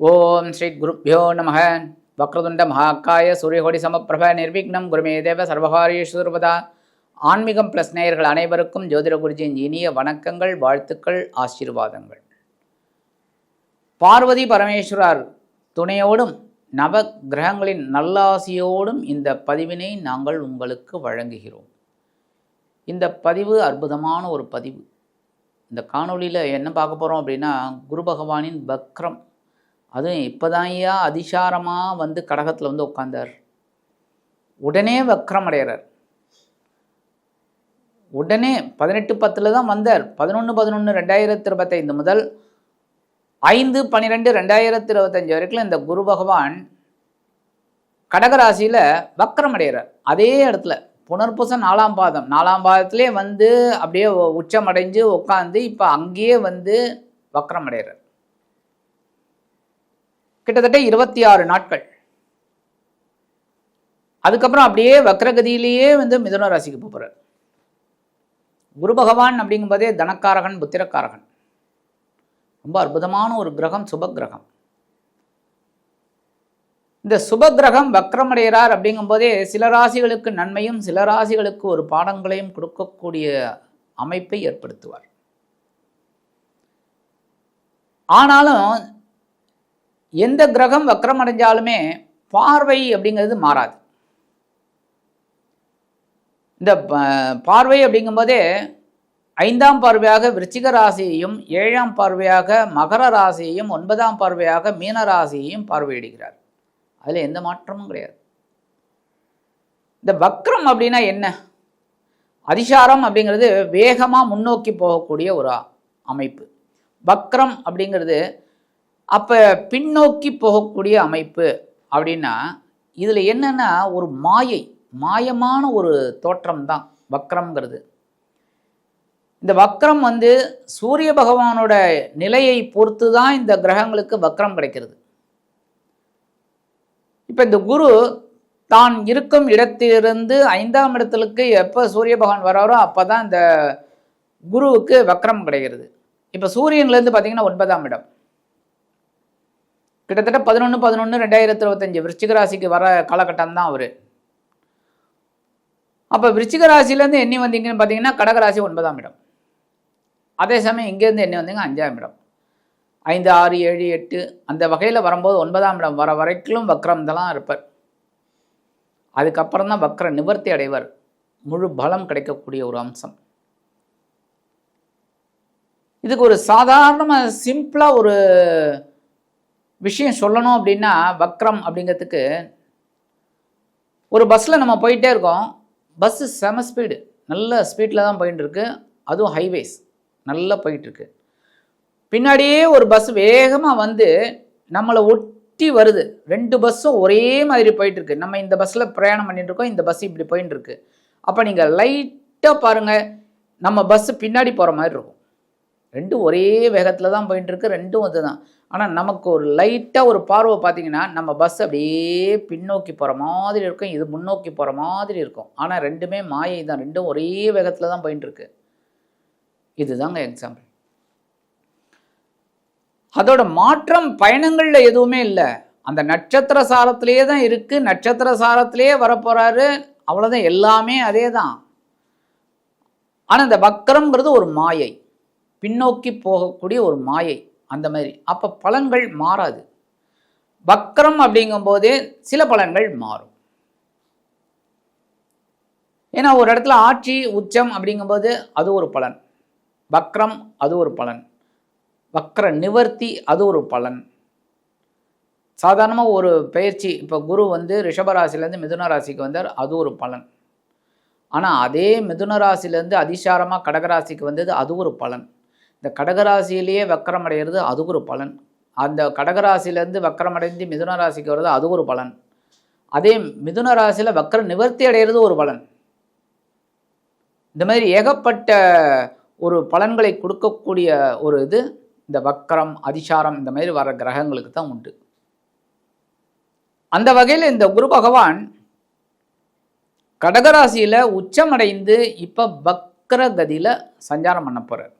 ஓம் ஸ்ரீ குருப்பியோ நம வக்ரதுண்ட மகாக்காய சூரியகோடி சமப்பிரப நிர்விக்னம். குருமே தேவ சர்வகாரியஸ்வரபதா ஆன்மீகம் ப்ளஸ் நேயர்கள் அனைவருக்கும் ஜோதிட குருஜியின் இனிய வணக்கங்கள் வாழ்த்துக்கள் ஆசீர்வாதங்கள். பார்வதி பரமேஸ்வரர் துணையோடும் நவ கிரகங்களின் நல்லாசியோடும் இந்த பதிவினை நாங்கள் உங்களுக்கு வழங்குகிறோம். இந்த பதிவு அற்புதமான ஒரு பதிவு. இந்த காணொளியில் என்ன பார்க்க போகிறோம் அப்படின்னா குரு பகவானின் பக்ரம் அதுவும் இப்போதான்யா அதிசாரமாக வந்து கடகத்தில் வந்து உட்காந்தார் உடனே வக்ரம் அடைகிறார் உடனே பதினெட்டு பத்தில் தான் வந்தார். பதினொன்று பதினொன்று ரெண்டாயிரத்தி இருபத்தைந்து முதல் ஐந்து பன்னிரெண்டு ரெண்டாயிரத்தி இருபத்தஞ்சி வரைக்கும் இந்த குரு பகவான் கடகராசியில் வக்ரம் அடைகிறார் அதே இடத்துல புனர்பூசம் நாலாம் பாதம். நாலாம் பாதத்திலே வந்து அப்படியே உச்சம் அடைஞ்சு உட்காந்து இப்போ அங்கேயே வந்து வக்ரம் அடைகிறார் கிட்டத்தட்ட இருபத்தி ஆறு நாட்கள். அதுக்கப்புறம் அப்படியே வக்ரகதியிலேயே வந்து மிதுன ராசிக்கு போகிறார் குரு பகவான் அப்படிங்கும்போதே தனக்காரகன் புத்திரக்காரகன். ரொம்ப அற்புதமான ஒரு கிரகம் சுப கிரகம் இந்த சுப கிரகம் வக்ரமடைகிறார் அப்படிங்கும்போதே சில ராசிகளுக்கு நன்மையும் சில ராசிகளுக்கு ஒரு பாடங்களையும் கொடுக்கக்கூடிய அமைப்பை ஏற்படுத்துவார். ஆனாலும் எந்த கிரகம் வக்கரம் அடைஞ்சாலுமே பார்வை அப்படிங்கிறது மாறாது. இந்த பார்வை அப்படிங்கும்போதே ஐந்தாம் பார்வையாக விருச்சிக ராசியையும் ஏழாம் பார்வையாக மகர ராசியையும் ஒன்பதாம் பார்வையாக மீன ராசியையும் பார்வையிடுகிறார். அதில் எந்த மாற்றமும் கிடையாது. இந்த வக்ரம் அப்படின்னா என்ன? அதிசாரம் அப்படிங்கிறது வேகமாக முன்னோக்கி போகக்கூடிய ஒரு அமைப்பு. வக்ரம் அப்படிங்கிறது அப்போ பின்னோக்கி போகக்கூடிய அமைப்பு அப்படின்னா இதில் என்னென்னா ஒரு மாயை மாயமான ஒரு தோற்றம் தான் வக்ரம்ங்கிறது. இந்த வக்ரம் வந்து சூரிய பகவானோட நிலையை பொறுத்து தான் இந்த கிரகங்களுக்கு வக்ரம் கிடைக்கிறது. இப்போ இந்த குரு தான் இருக்கும் இடத்திலிருந்து ஐந்தாம் இடத்துக்கு எப்போ சூரிய பகவான் வராரோ அப்போ தான் இந்த குருவுக்கு வக்ரம் கிடைக்கிறது. இப்போ சூரியன்லேருந்து பார்த்தீங்கன்னா ஒன்பதாம் இடம். கிட்டத்தட்ட பதினொன்று பதினொன்று ரெண்டாயிரத்தி இருபத்தஞ்சி விருச்சிக ராசிக்கு வர காலகட்டம் தான் அவர். அப்போ விருச்சிக ராசிலேருந்து எண்ணி வந்தீங்கன்னு பார்த்தீங்கன்னா கடகராசி ஒன்பதாம் இடம். அதே சமயம் இங்கேருந்து எண்ணி வந்தீங்க அஞ்சாம் இடம். ஐந்து ஆறு ஏழு எட்டு அந்த வகையில் வரும்போது ஒன்பதாம் இடம் வர வரைக்கும் வக்ரம் தான் இருப்பார். அதுக்கப்புறம் தான் வக்ர நிவர்த்தி அடைவர். முழு பலம் கிடைக்கக்கூடிய ஒரு அம்சம். இதுக்கு ஒரு சாதாரணமாக சிம்பிளாக ஒரு விஷயம் சொல்லணும் அப்படின்னா வக்ரம் அப்படிங்கிறதுக்கு ஒரு பஸ்ஸில் நம்ம போயிட்டே இருக்கோம். பஸ்ஸு செம ஸ்பீடு நல்ல ஸ்பீடில் தான் போயிட்டு இருக்கு அதுவும் ஹைவேஸ் நல்லா போயிட்டுருக்கு. பின்னாடியே ஒரு பஸ் வேகமாக வந்து நம்மளை ஒட்டி வருது. ரெண்டு பஸ்ஸும் ஒரே மாதிரி போயிட்டுருக்கு. நம்ம இந்த பஸ்ஸில் பிரயாணம் பண்ணிட்டு இருக்கோம் இந்த பஸ் இப்படி போயிட்டுருக்கு அப்போ நீங்கள் லைட்டாக பாருங்கள் நம்ம பஸ்ஸு பின்னாடி போகிற மாதிரி இருக்கும். ரெண்டும் ஒரே வேகத்தில் தான் போயிட்டுருக்கு ரெண்டும் அதுதான் ஆனால் நமக்கு ஒரு லைட்டாக ஒரு பார்வை பார்த்தீங்கன்னா நம்ம பஸ் அப்படியே பின்னோக்கி போகிற மாதிரி இருக்கும். இது முன்னோக்கி போகிற மாதிரி இருக்கும். ஆனால் ரெண்டுமே மாயை தான். ரெண்டும் ஒரே வேகத்தில் தான் போயிட்டு இருக்கு. இதுதாங்க எக்ஸாம்பிள் அதோட மாற்றம் பயணங்களில் எதுவுமே இல்லை. அந்த நட்சத்திர சாரத்திலேயே தான் இருக்குது நட்சத்திர சாரத்திலேயே வரப்போகிறாரு அவ்வளோதான் எல்லாமே அதே தான். ஆனால் இந்த வக்கரம்ங்கிறது ஒரு மாயை. பின்னோக்கி போகக்கூடிய ஒரு மாயை. அந்த மாதிரி. அப்போ பலன்கள் மாறாது. வக்கரம் அப்படிங்கும்போதே சில பலன்கள் மாறும். ஏன்னா ஒரு இடத்துல ஆட்சி உச்சம் அப்படிங்கும்போது அது ஒரு பலன். வக்ரம் அது ஒரு பலன். வக்ர நிவர்த்தி அது ஒரு பலன். சாதாரணமாக ஒரு பயிற்சி இப்போ குரு வந்து ரிஷபராசிலேருந்து மிதுன ராசிக்கு வந்தார் அது ஒரு பலன். ஆனால் அதே மிதுன ராசிலேருந்து அதிசாரமாக கடகராசிக்கு வந்தது அது ஒரு பலன். இந்த கடகராசியிலேயே வக்கரம் அடைகிறது அது ஒரு பலன். அந்த கடகராசியிலேருந்து வக்கரம் அடைந்து மிதுன ராசிக்கு வர்றது அது ஒரு பலன். அதே மிதுன ராசியில் வக்கர நிவர்த்தி அடைகிறது ஒரு பலன். இந்த மாதிரி ஏகப்பட்ட ஒரு பலன்களை கொடுக்கக்கூடிய ஒரு இது இந்த வக்கரம் அதிசாரம் இந்த மாதிரி வர கிரகங்களுக்கு தான் உண்டு. அந்த வகையில் இந்த குரு பகவான் கடகராசியில் உச்சமடைந்து இப்போ வக்கர கதியில் சஞ்சாரம் பண்ண போகிறார்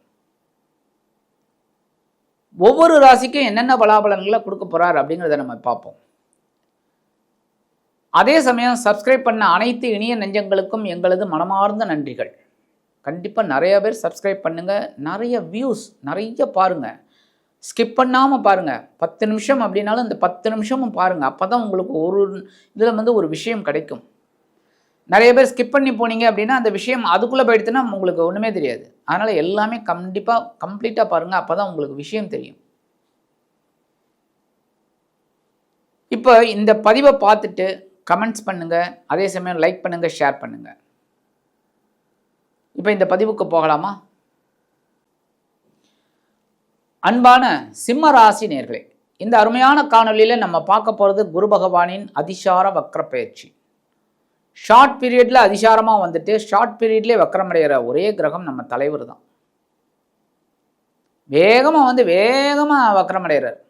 ஒவ்வொரு ராசிக்கும் என்னென்ன பலாபலன்களை கொடுக்க போறார் அப்படிங்கிறத நம்ம பார்ப்போம். அதே சமயம் சப்ஸ்கிரைப் பண்ண அனைத்து இனிய நெஞ்சங்களுக்கும் எங்களது மனமார்ந்த நன்றிகள். கண்டிப்பாக நிறைய பேர் சப்ஸ்கிரைப் பண்ணுங்கள் நிறைய வியூஸ் நிறைய பாருங்கள் ஸ்கிப் பண்ணாமல் பாருங்கள் பத்து நிமிஷம் அப்படின்னாலும் இந்த பத்து நிமிஷமும் பாருங்கள் அப்போ தான் உங்களுக்கு ஒரு இதில் வந்து ஒரு விஷயம் கிடைக்கும். நிறைய பேர் ஸ்கிப் பண்ணி போனீங்க அப்படின்னா அந்த விஷயம் அதுக்குள்ளே போயிடுச்சுன்னா உங்களுக்கு ஒன்றுமே தெரியாது. அதனால் எல்லாமே கண்டிப்பாக கம்ப்ளீட்டாக பாருங்கள் அப்போ தான் உங்களுக்கு விஷயம் தெரியும். இப்போ இந்த பதிவை பார்த்துட்டு கமெண்ட்ஸ் பண்ணுங்கள் அதே சமயம் லைக் பண்ணுங்கள் ஷேர் பண்ணுங்கள் இப்போ இந்த பதிவுக்கு போகலாமா? அன்பான சிம்ம ராசி நேர்களே இந்த அருமையான காணொலியில் நம்ம பார்க்க போகிறது குரு பகவானின் அதிசார வக்ர பயிற்சி. ஷார்ட் பீரியடில் அதிசாரமாக வந்துட்டு ஷார்ட் பீரியட்லேயே வக்கரமடைகிற ஒரே கிரகம் நம்ம தலைவர் தான். வேகமாக வந்து வேகமாக வக்கரமடைகிறார்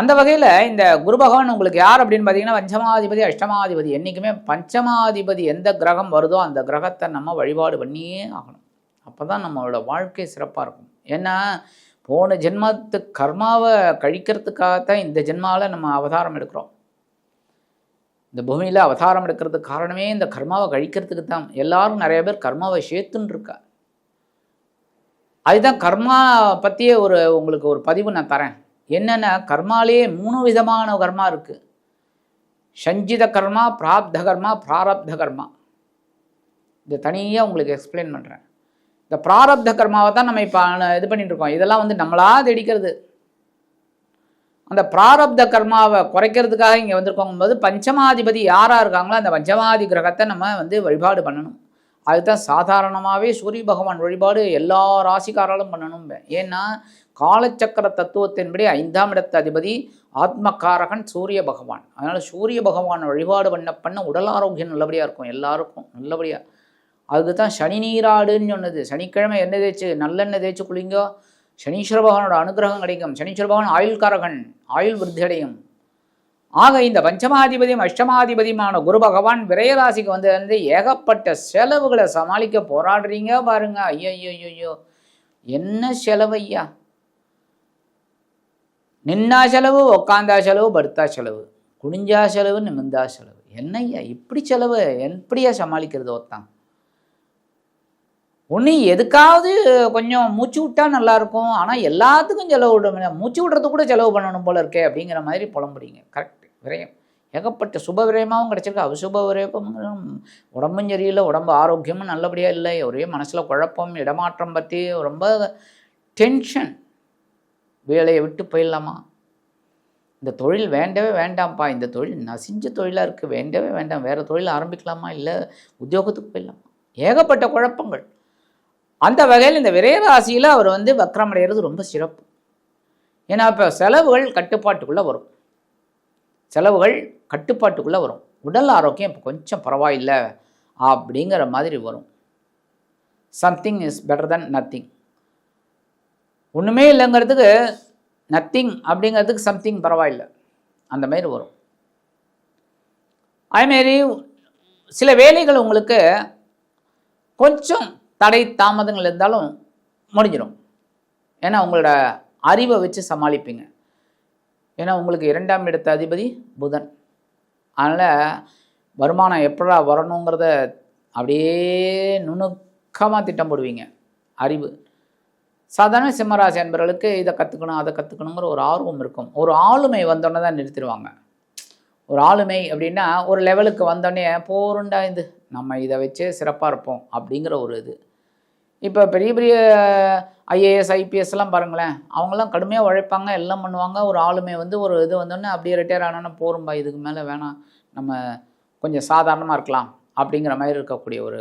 அந்த வகையில் இந்த குரு பகவான் உங்களுக்கு யார் அப்படின்னு பார்த்தீங்கன்னா பஞ்சமாதிபதி அஷ்டமாதிபதி என்றைக்குமே பஞ்சமாதிபதி எந்த கிரகம் வருதோ அந்த கிரகத்தை நம்ம வழிபாடு பண்ணியே ஆகணும். அப்போ தான் நம்மளோட வாழ்க்கை சிறப்பாக இருக்கும். ஏன்னா போன ஜென்மத்து கர்மாவை கழிக்கிறதுக்காகத்தான் இந்த ஜென்மாவில் நம்ம அவதாரம் எடுக்கிறோம். இந்த பூமியில் அவதாரம் எடுக்கிறதுக்கு காரணமே இந்த கர்மாவை கழிக்கிறதுக்கு தான். எல்லாரும் நிறைய பேர் கர்மாவை சேர்த்துன்னு இருக்கா அதுதான் கர்மா பற்றிய ஒரு உங்களுக்கு ஒரு பதிவு நான் தரேன். என்னென்ன கர்மாலேயே மூணு விதமான கர்மா இருக்குது சஞ்சித கர்மா பிராப்த கர்மா பிராரப்த கர்மா. இதை தனியாக உங்களுக்கு எக்ஸ்பிளைன் பண்ணுறேன் இந்த பிராரப்த கர்மாவை தான் நம்ம இப்போ இது பண்ணிட்டு இருக்கோம். இதெல்லாம் வந்து நம்மளாக தெடிக்கிறது. அந்த பிராரப்த கர்மாவை குறைக்கிறதுக்காக இங்கே வந்திருக்கோங்கும் போது பஞ்சமாதிபதி யாராக இருக்காங்களோ அந்த பஞ்சமாதி கிரகத்தை நம்ம வந்து வழிபாடு பண்ணணும். அதுதான் சாதாரணமாகவே சூரிய பகவான் வழிபாடு எல்லா ராசிக்காராலும் பண்ணணும். ஏன்னா காலச்சக்கர தத்துவத்தின்படி ஐந்தாம் இடத்த அதிபதி ஆத்மக்காரகன் சூரிய பகவான். அதனால் சூரிய பகவான் வழிபாடு பண்ண பண்ண உடல் ஆரோக்கியம் நல்லபடியாக இருக்கும். எல்லாருக்கும் நல்லபடியாக அதுக்கு தான் சனி நீராடுன்னு சொன்னது. சனிக்கிழமை எண்ணெய் தேய்ச்சி நல்லெண்ணெய் தேய்ச்சி குளிங்கோ. சனீஸ்வர பகவானோட அனுகிரகம் கிடைக்கும். சனீஸ்வர பகவான் ஆயுள்காரகன் ஆயுள் விருத்தி அடையும் ஆக இந்த பஞ்சமாதிபதியும் அஷ்டமாதிபதியுமான குரு பகவான் விரயராசிக்கு வந்ததுலேருந்து வந்து ஏகப்பட்ட செலவுகளை சமாளிக்க போராடுறீங்க பாருங்க. ஐயோ ஐயோ என்ன செலவையா நின்னா செலவு உக்காந்தா செலவு படுத்தா செலவு. குனிஞ்சா செலவு நிமிந்தா செலவு. என்னய்யா இப்படி செலவு? எப்படியா சமாளிக்கிறது ஒருத்தான் ஒன்று எதுக்காவது கொஞ்சம் மூச்சு விட்டா நல்லாயிருக்கும். ஆனால் எல்லாத்துக்கும் செலவு விட மூச்சு விடுறது கூட செலவு பண்ணணும் போல இருக்கே அப்படிங்கிற மாதிரி புலம்புறீங்க. கரெக்ட் விரயம். ஏகப்பட்ட சுப விரயமாகவும் கிடச்சிருக்கு. அசுப விரயமும் உடம்பும் சரியில்லை உடம்பு ஆரோக்கியமும் நல்லபடியாக இல்லை. ஒரே மனசில் குழப்பம் இடமாற்றம் பற்றி ரொம்ப டென்ஷன் வேலையை விட்டு போயிடலாமா? இந்த தொழில் வேண்டவே வேண்டாம்ப்பா. இந்த தொழில் நசிஞ்ச தொழிலாக இருக்குது வேண்டவே வேண்டாம். வேறு தொழில் ஆரம்பிக்கலாமா? இல்லை உத்தியோகத்துக்கு போயிடலாமா? ஏகப்பட்ட குழப்பங்கள். அந்த வகையில் இந்த விரைவாசியில் அவர் வந்து வக்ரமடைகிறது ரொம்ப சிறப்பு. ஏன்னா இப்போ செலவுகள் கட்டுப்பாட்டுக்குள்ளே வரும். செலவுகள் கட்டுப்பாட்டுக்குள்ளே வரும். உடல் ஆரோக்கியம் இப்போ கொஞ்சம் பரவாயில்லை அப்படிங்கிற மாதிரி வரும். Something is better then nothing ஒன்றுமே இல்லைங்கிறதுக்கு நத்திங் அப்படிங்கிறதுக்கு சம்திங் பரவாயில்லை. அந்த மாதிரி வரும். அதேமாரி சில வேலைகள் உங்களுக்கு கொஞ்சம் தடை தாமதங்கள் இருந்தாலும் முடிஞ்சிடும் ஏன்னா உங்களோட அறிவை வச்சு சமாளிப்பீங்க. ஏன்னா உங்களுக்கு இரண்டாம் இடத்த அதிபதி புதன். அதனால் வருமானம் எப்படா வரணுங்கிறத அப்படியே நுணுக்கமாக திட்டம் போடுவீங்க. அறிவு. சாதாரண சிம்மராசி அன்பர்களுக்கு இதை கற்றுக்கணும் அதை கற்றுக்கணுங்கிற ஒரு ஆர்வம் இருக்கும். ஒரு ஆளுமை வந்தோடனே தான் நிறுத்திடுவாங்க. ஒரு ஆளுமை அப்படின்னா ஒரு லெவலுக்கு வந்தோடனே போருண்டா இது. நம்ம இதை வச்சே சிறப்பாக இருப்போம் அப்படிங்கிற ஒரு இது. இப்போ பெரிய பெரிய ஐஏஎஸ் ஐபிஎஸ்லாம் பாருங்களேன். அவங்களாம் கடுமையாக உழைப்பாங்க எல்லாம் பண்ணுவாங்க. ஒரு ஆளுமே வந்து ஒரு இது வந்தோடனே அப்படியே ரிட்டையர் ஆனோன்னா போரும்பா இதுக்கு மேலே வேணாம். நம்ம கொஞ்சம் சாதாரணமாக இருக்கலாம் அப்படிங்கிற மாதிரி இருக்கக்கூடிய ஒரு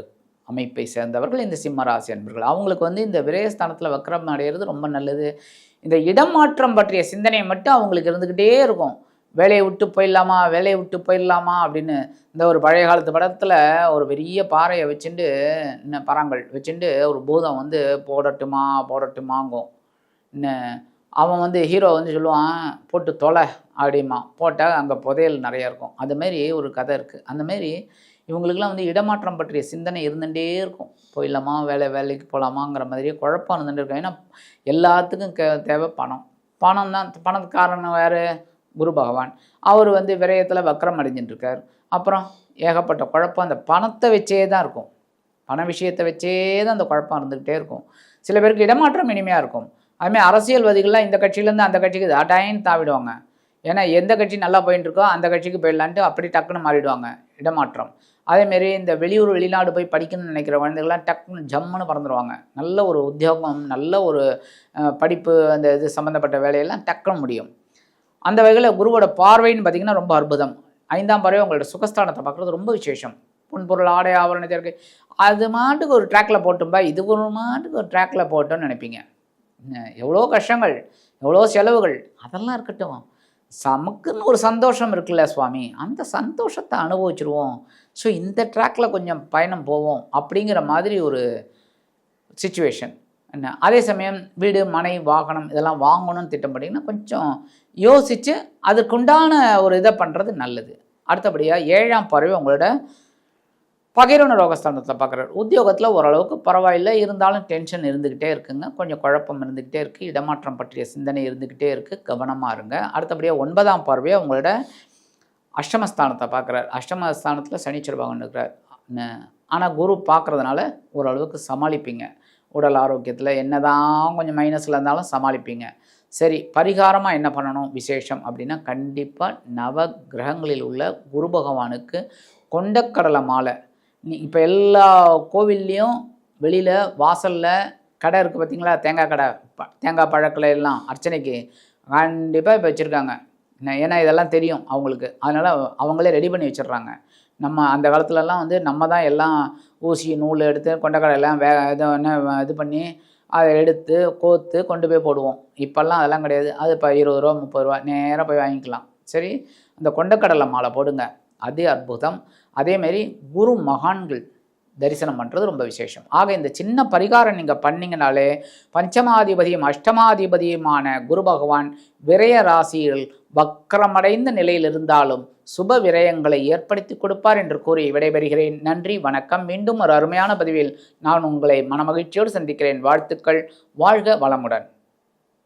அமைப்பை சேர்ந்தவர்கள் இந்த சிம்ம ராசி அன்பர்கள். அவங்களுக்கு வந்து இந்த விரயஸ்தானத்தில் வக்கரம் அடைகிறது ரொம்ப நல்லது. இந்த இடம் மாற்றம் பற்றிய சிந்தனை மட்டும் அவங்களுக்கு இருந்துக்கிட்டே இருக்கும். வேலையை விட்டு போயிடலாமா வேலையை விட்டு போயிடலாமா அப்படின்னு இந்த ஒரு பழைய காலத்து படத்தில் ஒரு பெரிய பாறையை வச்சுட்டு இன்னும் பராங்கல் வச்சுட்டு ஒரு பூதம் வந்து போடட்டுமா போடட்டுமாங்கும். இன்னும் அவன் வந்து ஹீரோ வந்து சொல்லுவான் போட்டு தொலை அப்படிமா போட்டால் அங்கே புதையல் நிறையா இருக்கும். அதுமாரி ஒரு கதை இருக்குது அந்தமாரி இவங்களுக்குலாம் வந்து இடமாற்றம் பற்றிய சிந்தனை இருந்துகிட்டே இருக்கும். போயிடலாமா வேலை வேலைக்கு போகலாமாங்கிற மாதிரியே குழப்பம் இருந்துகிட்டு இருக்கும். ஏன்னா எல்லாத்துக்கும் தேவை பணம். பணம் தான் பணத்துக்கு காரணம் வேறு. குரு பகவான். அவர் வந்து விரயத்தில் வக்கரம் அடைஞ்சிட்டுருக்கார் அப்புறம் ஏகப்பட்ட குழப்பம். அந்த பணத்தை வச்சே தான் இருக்கும். பண விஷயத்தை வச்சே தான் அந்த குழப்பம் இருந்துக்கிட்டே இருக்கும். சில பேருக்கு இடமாற்றம் இனிமையாக இருக்கும். அதுமாதிரி அரசியல்வாதிகள்லாம் இந்த கட்சியிலேருந்து அந்த கட்சிக்கு தாட்டாயின்னு தாவிடுவாங்க. ஏன்னா எந்த கட்சி நல்லா போயின்னு இருக்கோ அந்த கட்சிக்கு போயிடலான்ட்டு அப்படி டக்குன்னு மாறிடுவாங்க. இடமாற்றம். அதேமாரி இந்த வெளியூர் வெளிநாடு போய் படிக்கணும்னு நினைக்கிற குழந்தைகள்லாம் டக்குன்னு ஜம்முன்னு பறந்துடுவாங்க நல்ல ஒரு உத்தியோகம் நல்ல ஒரு படிப்பு அந்த இது சம்மந்தப்பட்ட வேலையெல்லாம் டக்குன்னு முடியும். அந்த வகையில் குருவோட பார்வைன்னு பார்த்தீங்கன்னா ரொம்ப அற்புதம். ஐந்தாம் பறவை உங்களோட சுகஸ்தானத்தை பார்க்குறது ரொம்ப விசேஷம். புன்பொருள் ஆடை ஆவரணத்திற்கு அது மாட்டுக்கு ஒரு ட்ராக்ல போட்டும்பா இது ஒரு மாட்டுக்கு ஒரு ட்ராக்ல போட்டோம்னு நினைப்பீங்க. எவ்வளோ கஷ்டங்கள் எவ்வளோ செலவுகள் அதெல்லாம் இருக்கட்டும். நமக்குன்னு ஒரு சந்தோஷம் இருக்குல்ல சுவாமி. அந்த சந்தோஷத்தை அனுபவிச்சிருவோம். ஸோ இந்த ட்ராக்ல கொஞ்சம் பயணம் போவோம் அப்படிங்கிற மாதிரி ஒரு சுச்சுவேஷன் என்ன? அதே சமயம் வீடு மனை வாகனம் இதெல்லாம் வாங்கணும்னு திட்டம் பண்ணிங்கன்னா கொஞ்சம் யோசித்து அதுக்குண்டான ஒரு இதை பண்ணுறது நல்லது. அடுத்தபடியாக ஏழாம் பறவை உங்களோட பகிரவன ரோகஸ்தானத்தில் பார்க்குறாரு உத்தியோகத்தில் ஓரளவுக்கு பரவாயில்லை. இருந்தாலும் டென்ஷன் இருந்துக்கிட்டே இருக்குங்க. கொஞ்சம் குழப்பம் இருந்துக்கிட்டே இருக்குது இடமாற்றம் பற்றிய சிந்தனை இருந்துக்கிட்டே இருக்குது கவனமாக இருங்க. அடுத்தபடியாக ஒன்பதாம் பார்வையை உங்களோட அஷ்டமஸ்தானத்தை பார்க்குறாரு அஷ்டமஸ்தானத்தில் சனீச்சர் பகவான் இருக்கிறார். ஆனால் குரு பார்க்குறதுனால ஓரளவுக்கு சமாளிப்பீங்க. உடல் ஆரோக்கியத்தில் என்னதான் கொஞ்சம் மைனஸில் இருந்தாலும் சமாளிப்பீங்க. சரி பரிகாரமாக என்ன பண்ணணும்? விசேஷம் அப்படின்னா கண்டிப்பாக நவ கிரகங்களில் உள்ள குரு பகவானுக்கு கொண்டக்கடலை மாலை. நீ இப்போ எல்லா கோவில்லையும் வெளியில் வாசலில் கடை இருக்குது பார்த்தீங்களா தேங்காய் கடை ப- தேங்காய் பழக்கலை எல்லாம் அர்ச்சனைக்கு கண்டிப்பாக இப்போ வச்சுருக்காங்க. ஏன்னா இதெல்லாம் தெரியும் அவங்களுக்கு. அதனால் அவங்களே ரெடி பண்ணி வச்சிடுறாங்க. நம்ம அந்த காலத்துலலாம் வந்து நம்ம தான் எல்லாம் ஊசி நூல் எடுத்து கொண்டக்கடையெல்லாம் வே இது என்ன இது பண்ணி அதை எடுத்து கோத்து கொண்டு போய் போடுவோம். இப்போல்லாம் அதெல்லாம் கிடையாது. அது இப்போ இருபது ரூபா முப்பது ரூபா நேராக போய் வாங்கிக்கலாம். சரி? அந்த கொண்டக்கடலை மாலை போடுங்க. அது அற்புதம். அதேமாரி குரு மகான்கள் தரிசனம் பண்ணுறது ரொம்ப விசேஷம். ஆக இந்த சின்ன பரிகாரம் நீங்கள் பண்ணிங்கனாலே பஞ்சமாதிபதியும் அஷ்டமாதிபதியுமான குரு பகவான் விரய ராசியில் வக்கரமடைந்த நிலையில் இருந்தாலும் சுப விரயங்களை ஏற்படுத்தி கொடுப்பார் என்று கூறி விடைபெறுகிறேன். நன்றி வணக்கம். மீண்டும் ஒரு அருமையான பதிவில் நான் உங்களை மனமகிழ்ச்சியோடு சந்திக்கிறேன். வாழ்த்துக்கள். வாழ்க வளமுடன்.